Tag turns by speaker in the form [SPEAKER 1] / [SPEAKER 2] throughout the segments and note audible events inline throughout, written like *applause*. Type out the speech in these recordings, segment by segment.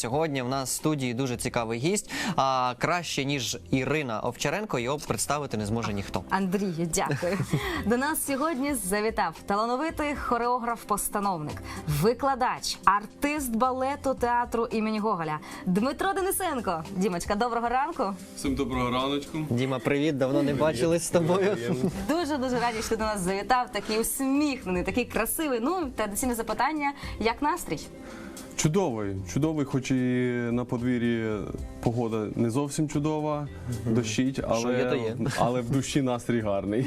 [SPEAKER 1] Сьогодні в нас в студії дуже цікавий гість. А краще ніж Ірина Овчаренко його представити не зможе ніхто.
[SPEAKER 2] Андрію, дякую. До нас сьогодні завітав талановитий хореограф-постановник, викладач, артист балету театру імені Гоголя Дмитро Денисенко. Дімочка, доброго ранку.
[SPEAKER 3] Всім доброго раночку.
[SPEAKER 1] Діма, привіт! Давно не бачились з тобою.
[SPEAKER 2] Дуже дуже раді, що ти до нас завітав. Такий усміхнений, такий красивий. Ну традиційне запитання: як настрій?
[SPEAKER 3] Чудовий, чудовий, хоч і на подвір'ї погода не зовсім чудова, дощить,
[SPEAKER 1] Що є, то
[SPEAKER 3] але,
[SPEAKER 1] є. *laughs*
[SPEAKER 3] але в душі настрій гарний.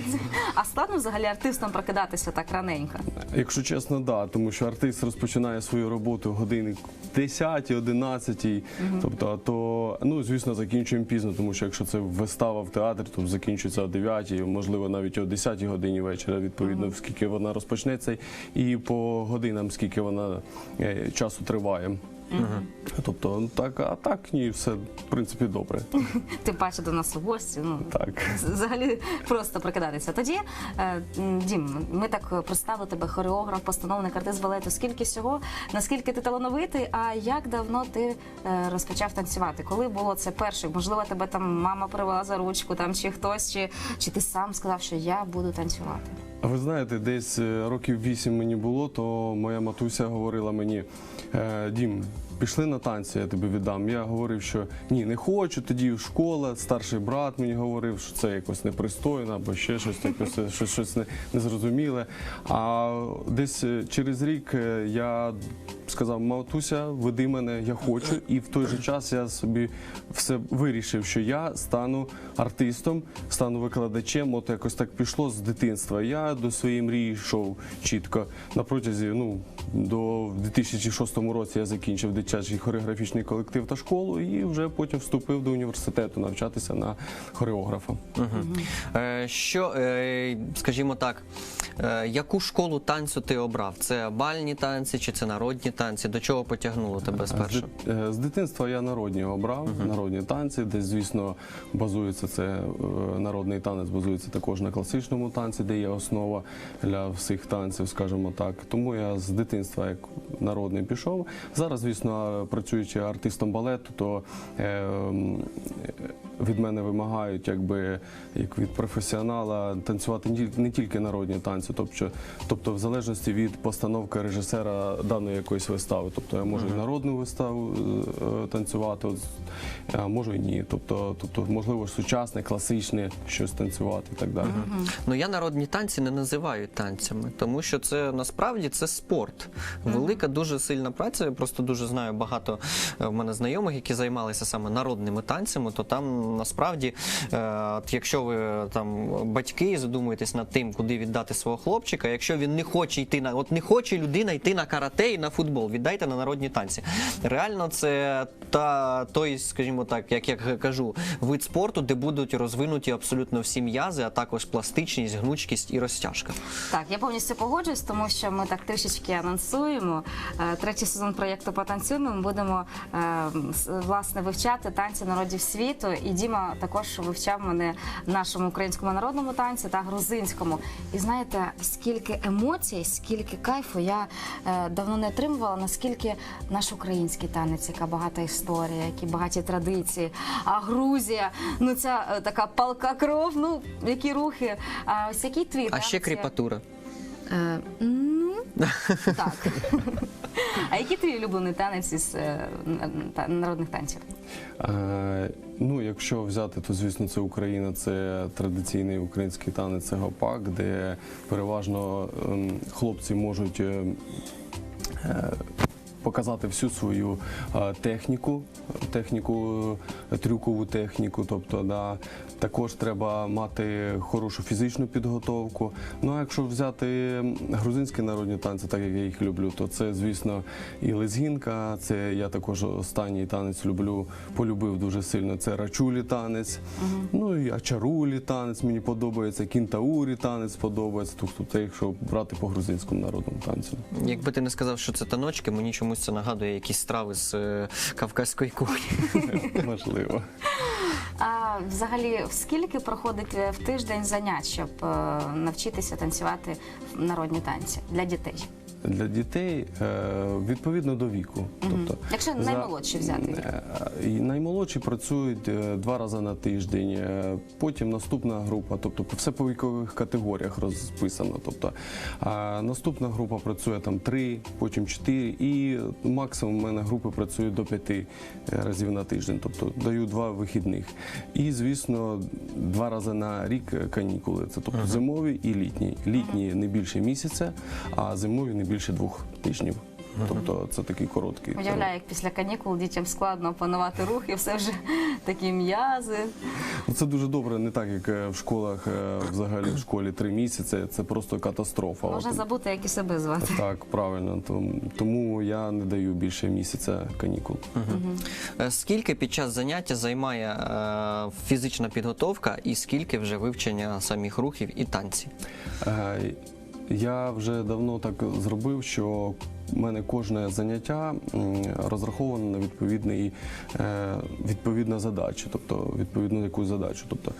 [SPEAKER 2] А складно взагалі артистам прокидатися так раненько?
[SPEAKER 3] Якщо чесно, да, тому що артист розпочинає свою роботу години 10 11 Тобто, а то, ну, звісно, закінчуємо пізно, тому що якщо це вистава в театрі, то закінчується о 9 можливо, навіть о 10 годині вечора, відповідно, скільки вона розпочнеться, і по годинам, скільки вона е, часу триває. Тобто, ну, так, а так ні, все в принципі добре. *laughs*
[SPEAKER 2] Тим паче до нас у гості. Ну
[SPEAKER 3] Так.
[SPEAKER 2] Взагалі просто прокидатися. Тоді, е, м, Дім, ми так представили тебе хореограф, постановник, артист балету. Скільки всього, наскільки ти талановитий, а як давно ти е, розпочав танцювати? Коли було це перше? Можливо, тебе там мама привела за ручку, там чи хтось, чи, чи ти сам сказав, що я буду танцювати?
[SPEAKER 3] Ви знаєте, десь е, років вісім мені було, то моя матуся говорила мені: «Е, Дім, пішли на танці, я тобі віддам. Я говорив, що ні, не хочу. Тоді школа, старший брат мені говорив, що це якось непристойно або ще щось таке, *laughs* щось, щось не- незрозуміле. А десь е, через рік е, я сказав, матуся, веди мене, я хочу. І в той же час я собі все вирішив, що я стану артистом, стану викладачем. От якось так пішло з дитинства. Я до своєї мрії йшов чітко. На протязі, ну, до 2006 році я закінчив дитячий хореографічний колектив та школу, і вже потім вступив до університету навчатися на хореографа.
[SPEAKER 1] Е, Що, е, скажімо так, е, яку школу танцю ти обрав? Це бальні танці чи це народні танці? До чого потягнуло тебе спершу?
[SPEAKER 3] е, з дитинства я народні обрав, народні танці, де, звісно, базується це е, народний танець, базується також на класичному танці, де є основа для всіх танців, скажімо так. Тому я з дитинства як народний пішов. Зараз, звісно, працюючи артистом балету, то е, від мене вимагають, якби як від професіонала, танцювати не тільки народні танці, тобто, тобто в залежності від постановки режисера даної якоїсь вистави. Тобто я можу і народну виставу е, танцювати, от, а можу і ні. Тобто, тобто, можливо, сучасне, класичне щось танцювати і так далі.
[SPEAKER 1] Ну я народні танці не називаю танцями, тому що це насправді це спорт. Велика, дуже сильна праця. Я просто дуже знаю багато е, в мене знайомих, які займалися саме народними танцями. То там насправді, е, якщо ви там батьки задумуєтесь над тим, куди віддати свого хлопчика, якщо він не хоче йти на от не хоче людина йти на карате і на футбол, віддайте на народні танці. Реально, це та той, скажімо так, як я кажу, вид спорту, де будуть розвинуті абсолютно всі м'язи, а також пластичність, гнучкість і розтяжка.
[SPEAKER 2] Так, я повністю погоджуюсь, тому що ми так трішечки анонсуємо. Е, Третій сезон проєкту «Потанцюємо». Ми будемо е, власне вивчати танці народів світу. І Діма також вивчав мене нашому українському народному танці та грузинському. І знаєте, скільки емоцій, скільки кайфу я е, давно не отримувала, наскільки наш український танець, яка багата історія, які багаті традиції. А Грузія, ну ця е, така палка кров, ну які рухи. А ось який твій
[SPEAKER 1] А ще кріпатура.
[SPEAKER 2] Е, так. *laughs* А який твій улюблений танець із е, народних танців?
[SPEAKER 3] Е, ну, якщо взяти, то звісно це Україна, це традиційний український танець, це гопак, де переважно ем, хлопці можуть. е, е, Показати всю свою е, техніку, техніку, е, трюкову техніку. Тобто, да, також треба мати хорошу фізичну підготовку. Ну а якщо взяти грузинські народні танці, так як я їх люблю, то це, звісно, і лезгінка. Це я також останній танець люблю, полюбив дуже сильно. Це рачулі танець. Ну і ачарулі танець мені подобається, кінтаурі танець подобається. Тобто, це якщо брати по грузинському народному танцю.
[SPEAKER 1] Якби ти не сказав, що це таночки, мені чомусь це нагадує якісь страви з е, кавказької кухні. *laughs*
[SPEAKER 3] Можливо.
[SPEAKER 2] А взагалі, скільки проходить е, в тиждень занять, щоб е, навчитися танцювати народні танці для дітей?
[SPEAKER 3] Для дітей е, відповідно до віку. Тобто,
[SPEAKER 2] Якщо
[SPEAKER 3] за-
[SPEAKER 2] наймолодші взяти.
[SPEAKER 3] Е, Наймолодші працюють е, два рази на тиждень. Потім наступна група, тобто все по вікових категоріях розписано. Тобто а наступна група працює там три, потім чотири, і максимум у мене групи працюють до п'яти разів на тиждень. Тобто даю два вихідних. І звісно, два рази на рік канікули. Це тобто зимові і літні. Літні не більше місяця, а зимові не більше двох тижнів. Тобто це такий короткий.
[SPEAKER 2] Уявляю, як після канікул дітям складно опанувати рух і все вже *laughs* такі м'язи.
[SPEAKER 3] Ну, Це дуже добре, не так як е, в школах, е, взагалі в школі три місяці. Це просто катастрофа.
[SPEAKER 2] Можна
[SPEAKER 3] От,
[SPEAKER 2] забути, як і себе звати.
[SPEAKER 3] так, правильно. Тому, я не даю більше місяця канікул.
[SPEAKER 1] Е, Скільки під час заняття займає фізична підготовка і скільки вже вивчення самих рухів і танці?
[SPEAKER 3] Я вже давно так зробив, що в мене кожне заняття розраховане на відповідний, е, відповідна задача, тобто відповідну якусь задачу. Тобто,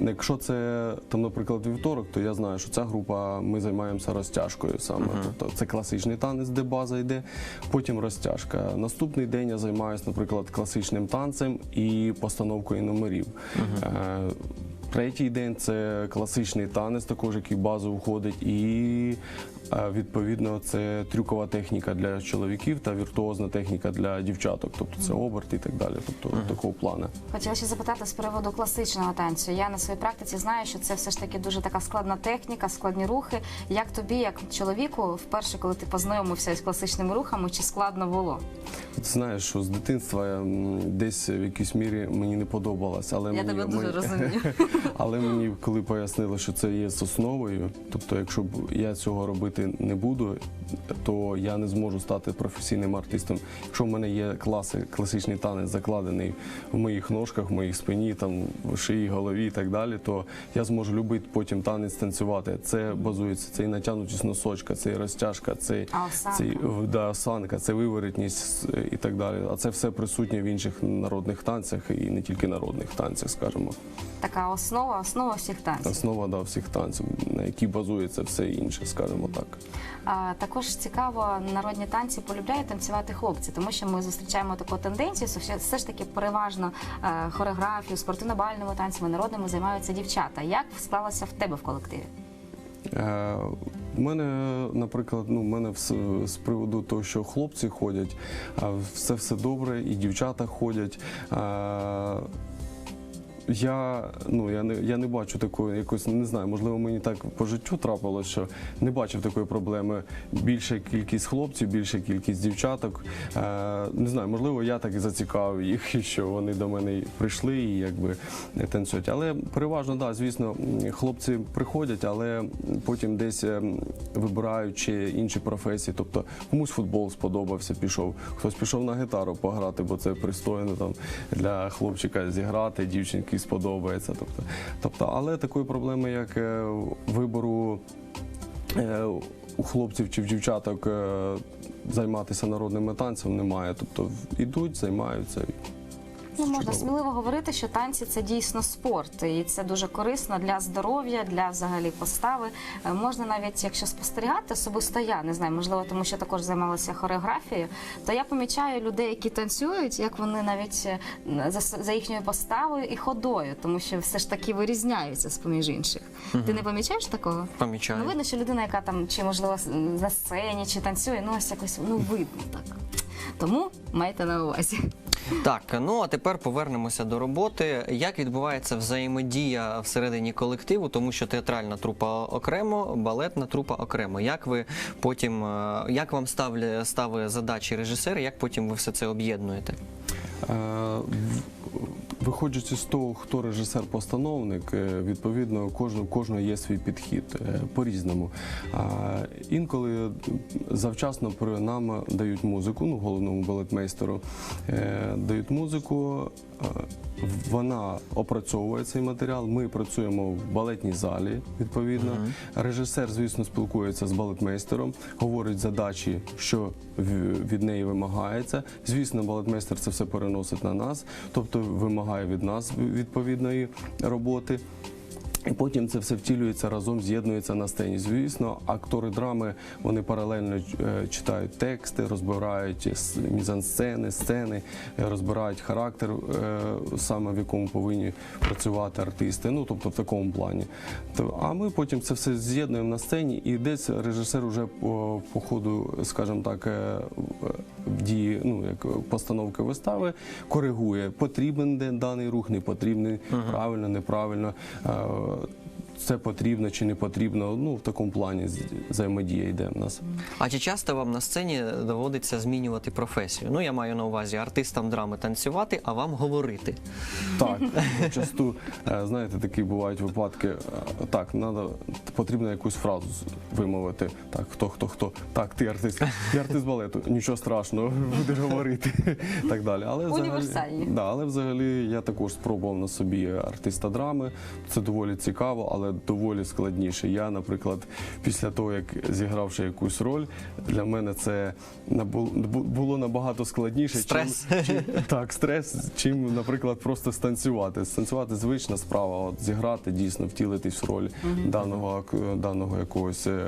[SPEAKER 3] якщо це там, наприклад, вівторок, то я знаю, що ця група ми займаємося розтяжкою саме. Тобто це класичний танець, де база йде, потім розтяжка. Наступний день я займаюся, наприклад, класичним танцем і постановкою номерів. Е, Третій день це класичний танець, також який базу входить, і відповідно це трюкова техніка для чоловіків та віртуозна техніка для дівчаток, тобто це оберт і так далі. Тобто такого плану.
[SPEAKER 2] Хотіла ще запитати з приводу класичного танцю. Я на своїй практиці знаю, що це все ж таки дуже така складна техніка, складні рухи. Як тобі, як чоловіку, вперше, коли ти познайомився з класичними рухами, чи складно було?
[SPEAKER 3] Ти знаєш, що з дитинства десь в якійсь мірі мені не подобалось, але
[SPEAKER 2] Я
[SPEAKER 3] мені,
[SPEAKER 2] тебе дуже
[SPEAKER 3] мені-
[SPEAKER 2] розумію. *laughs*
[SPEAKER 3] Але мені коли пояснили, що це є з основою, тобто, якщо б я цього робити не буду, то я не зможу стати професійним артистом. Якщо в мене є класи, класичний танець закладений в моїх ножках, в моїй спині, там в шиї, голові і так далі, то я зможу любити потім танець танцювати. Це базується, це і натягнутість носочка, це і розтяжка, це, це і, да, осанка, це виворотність і так далі. А це все присутнє в інших народних танцях і не тільки народних танцях, скажімо.
[SPEAKER 2] Така основа, основа всіх танців.
[SPEAKER 3] Основа да, всіх танців, на якій базується все інше, скажімо так.
[SPEAKER 2] А, також цікаво, народні танці полюбляють танцювати хлопці, тому що ми зустрічаємо таку тенденцію, що все- ж таки переважно е, хореографію, спортивно-бальними танцями народними займаються дівчата. Як склалося в тебе в колективі?
[SPEAKER 3] Е, у мене, наприклад, ну, мене з приводу того, що хлопці ходять, все все добре, і дівчата ходять. Е, я, ну, я, не, я не бачу такої якось, не знаю, можливо, мені так по життю трапилось, що не бачив такої проблеми. Більша кількість хлопців, більша кількість дівчаток. Е, не знаю, можливо, я так і зацікавив їх, *laughs* що вони до мене прийшли і якби танцюють. Але переважно, да, звісно, хлопці приходять, але потім десь ем, вибирають чи інші професії. Тобто комусь футбол сподобався, пішов, хтось пішов на гітару пограти, бо це пристойно там для хлопчика зіграти, дівчинки сподобається. Тобто, тобто, але такої проблеми, як е, вибору. е, У хлопців чи в дівчаток е, займатися народними танцем немає. Тобто ідуть, займаються.
[SPEAKER 2] Ну, можна
[SPEAKER 3] Чудово.
[SPEAKER 2] сміливо говорити, що танці це дійсно спорт, і це дуже корисно для здоров'я, для взагалі постави. Е, Можна навіть, якщо спостерігати, особисто я не знаю, можливо, тому що також займалася хореографією, то я помічаю людей, які танцюють, як вони навіть е, за, за їхньою поставою і ходою, тому що все ж таки вирізняються з поміж інших. Ти не помічаєш такого?
[SPEAKER 1] Помічаю.
[SPEAKER 2] Ну, видно, що людина, яка там чи можливо на сцені, чи танцює, ну ось якось ну видно так. Тому майте на увазі.
[SPEAKER 1] Так, ну а тепер повернемося до роботи. Як відбувається взаємодія всередині колективу, тому що театральна трупа окремо, балетна трупа окремо. Як ви потім, е, як вам ставлять ставить задачі режисер, як потім ви все це об'єднуєте?
[SPEAKER 3] Е, Виходячи з того, хто режисер-постановник, е, відповідно, кожного, кожного є свій підхід е, по-різному. А інколи завчасно при нам дають музику, ну, головному балетмейстеру е, дають музику. Вона опрацьовує цей матеріал. Ми працюємо в балетній залі. Відповідно, режисер, звісно, спілкується з балетмейстером, говорить задачі, що від неї вимагається. Звісно, балетмейстер це все переносить на нас, тобто вимагає від нас відповідної роботи. І потім це все втілюється разом, з'єднується на сцені. Звісно, актори драми вони паралельно е, читають тексти, розбирають мізансцени, сцени, е, розбирають характер, е, саме в якому повинні працювати артисти. Ну тобто в такому плані. А ми потім це все з'єднуємо на сцені, і десь режисер уже по, по ходу, скажімо так, дії, ну як постановки вистави, коригує, потрібен де даний рух, не потрібний, правильно, неправильно. Е, Це потрібно чи не потрібно. Ну в такому плані взаємодія йде в нас.
[SPEAKER 1] А чи часто вам на сцені доводиться змінювати професію? Ну я маю на увазі артистам драми танцювати, а вам говорити.
[SPEAKER 3] Так, *laughs* часто е, знаєте, такі бувають випадки. е, Так, надо, потрібно якусь фразу вимовити. Так, хто, хто, хто. Так, ти артист, ти артист балету. Нічого страшного, *laughs* будеш говорити. *laughs* Так далі. Але взагалі, да, але взагалі я також спробував на собі артиста драми. Це доволі цікаво, але доволі складніше. Я, наприклад, після того, як зігравши якусь роль, для мене це набу- було набагато складніше.
[SPEAKER 1] Стрес.
[SPEAKER 3] Чим, чим, так, стрес, чим, наприклад, просто станцювати. Станцювати звична справа, от зіграти, дійсно втілитись в роль даного, ак- даного якогось е,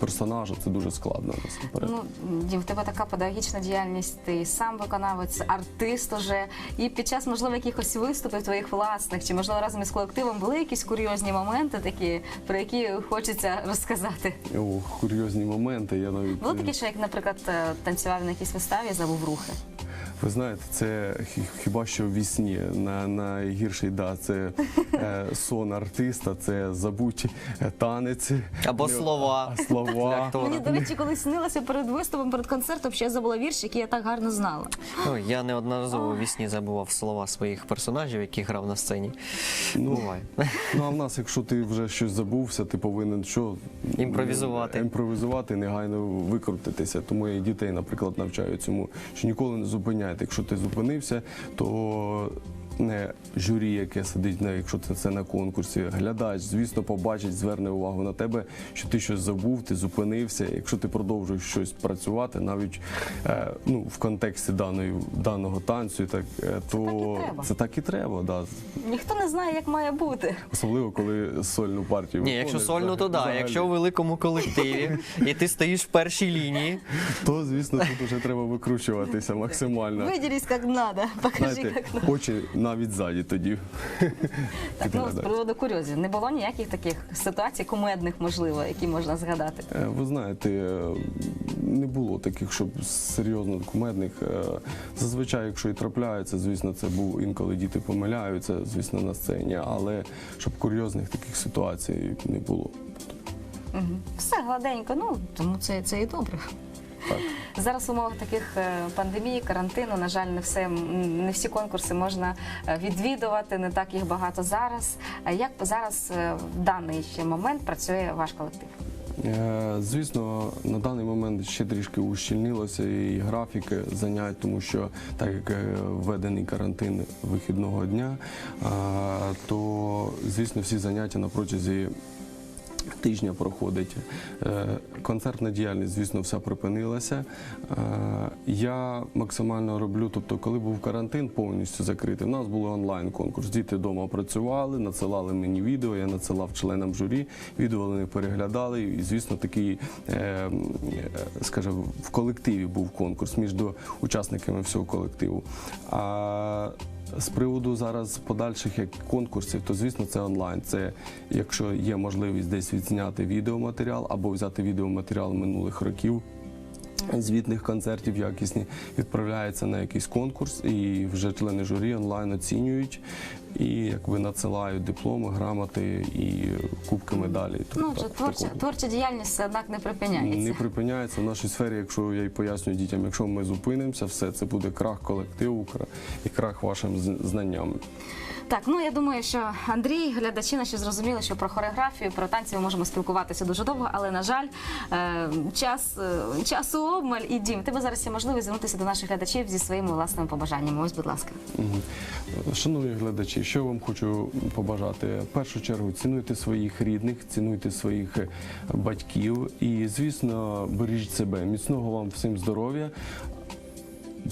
[SPEAKER 3] персонажа. Це дуже складно насамперед.
[SPEAKER 2] Ну, Дім, в тебе така педагогічна діяльність, ти сам виконавець, артист уже. І під час, можливо, якихось виступів твоїх власних, чи можливо разом із колективом були якісь курйозні моменти, такі, про які хочеться розказати.
[SPEAKER 3] Ох, курйозні моменти. Я навіть
[SPEAKER 2] Було таке, що як, наприклад, е, танцював на якійсь виставі, забув рухи.
[SPEAKER 3] Ви знаєте, це хіба що в вісні. На, найгірший да, це е, сон артиста, це забуті е, танець.
[SPEAKER 1] Або
[SPEAKER 3] Не-
[SPEAKER 1] слова.
[SPEAKER 3] а слова.
[SPEAKER 2] Мені, до речі, колись снилося перед виступом, перед концертом, що я забула вірш, який я так гарно знала.
[SPEAKER 1] Ой, я неодноразово у вісні забував слова своїх персонажів, які грав на сцені.
[SPEAKER 3] Ну,
[SPEAKER 1] Буває.
[SPEAKER 3] Ну а в нас, якщо ти вже щось забувся, ти повинен що
[SPEAKER 1] Імпровізувати.
[SPEAKER 3] імпровізувати, негайно викрутитися. Тому я і дітей, наприклад, навчаю цьому, що ніколи не зупиняйте. Якщо ти зупинився, то журі, яке сидить на якщо це, це на конкурсі, глядач, звісно, побачить, зверне увагу на тебе, що ти щось забув, ти зупинився. Якщо ти продовжуєш щось працювати, навіть е, ну в контексті даної даного танцю, так е, то
[SPEAKER 2] так і треба.
[SPEAKER 3] це так і треба. Да.
[SPEAKER 2] Ніхто не знає, як має бути.
[SPEAKER 3] Особливо, коли сольну партію.
[SPEAKER 1] Ні, якщо сольну, то да. Якщо у великому колективі і ти стоїш в першій лінії,
[SPEAKER 3] то звісно тут вже треба викручуватися максимально.
[SPEAKER 2] Виділись як треба. Покажи, як
[SPEAKER 3] очі навіть ззаді тоді.
[SPEAKER 2] Так, ну, з приводу курйозів. Не було ніяких таких ситуацій, кумедних, можливо, які можна згадати.
[SPEAKER 3] Е, Ви знаєте, е, не було таких, щоб серйозно кумедних. Е, Зазвичай, якщо і трапляється, звісно, це був інколи діти помиляються, звісно, на сцені, але щоб курйозних таких ситуацій не було.
[SPEAKER 2] Мгм. Все гладенько, ну тому це, це і добре. Зараз в умовах таких е, пандемії, карантину, на жаль, не все не всі конкурси можна е, відвідувати, не так їх багато зараз. Як зараз е, в даний ще момент працює ваш колектив?
[SPEAKER 3] Звісно, на даний момент ще трішки ущільнилося і графіки занять, тому що так як введений карантин вихідного дня, то звісно всі заняття на протязі. Тижня проходить Е, концертна діяльність, звісно, вся припинилася. Е, Я максимально роблю, тобто, коли був карантин повністю закритий, у нас був онлайн конкурс. Діти вдома працювали, надсилали мені відео, я надсилав членам журі, відео вони переглядали. І, звісно, такий, е, скажімо, в колективі був конкурс між учасниками всього колективу. А з приводу зараз подальших як конкурсів, то звісно це онлайн. Це якщо є можливість десь відзняти відеоматеріал або взяти відеоматеріал минулих років. Звітних концертів якісні відправляється на якийсь конкурс, і вже члени журі онлайн оцінюють і якби надсилають дипломи, грамоти і кубки медалі.
[SPEAKER 2] Ну, вже творча, творча діяльність однак не припиняється.
[SPEAKER 3] Не припиняється в нашій сфері, якщо я й пояснюю дітям, якщо ми зупинимося, все це буде крах колективу і крах вашим знанням.
[SPEAKER 2] Так, ну я думаю, що Андрій, глядачі наші зрозуміли, що про хореографію, про танці ми можемо спілкуватися дуже довго, але на жаль, е, час е, часу обмаль і дім. Тебе зараз є можливість звернутися до наших глядачів зі своїми власними побажаннями. Ось, будь ласка.
[SPEAKER 3] Шановні глядачі, що вам хочу побажати? В першу чергу цінуйте своїх рідних, цінуйте своїх е, батьків і, звісно, бережіть себе. Міцного вам всім здоров'я.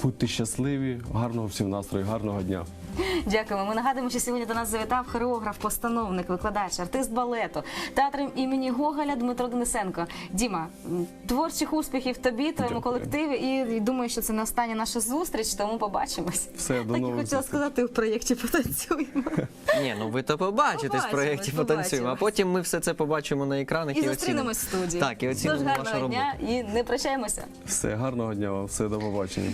[SPEAKER 3] Будьте щасливі, гарного всім настрою, гарного дня.
[SPEAKER 2] Дякуємо. Ми нагадуємо, що сьогодні до нас завітав хореограф, постановник, викладач, артист балету, театру імені Гоголя Дмитро Денисенко. Діма, творчих успіхів тобі, твоєму колективі. І думаю, що це не остання наша зустріч, тому побачимось.
[SPEAKER 3] Все, до
[SPEAKER 2] так і
[SPEAKER 3] нових
[SPEAKER 2] хотіла
[SPEAKER 3] зустрічей.
[SPEAKER 2] сказати в проєкті потанцюємо. *laughs*
[SPEAKER 1] Ні, ну ви то побачитесь в
[SPEAKER 2] Побачимось,
[SPEAKER 1] проєкті потанцюємо, а
[SPEAKER 2] побачимось.
[SPEAKER 1] потім ми все це побачимо на екранах і,
[SPEAKER 2] І
[SPEAKER 1] оцінимо.
[SPEAKER 2] зустрінемось в студії.
[SPEAKER 1] Так, і
[SPEAKER 2] Тож
[SPEAKER 1] оцінимо вашу роботу.
[SPEAKER 2] дня і не прощаємося.
[SPEAKER 3] Все, гарного дня вам, все, до побачення.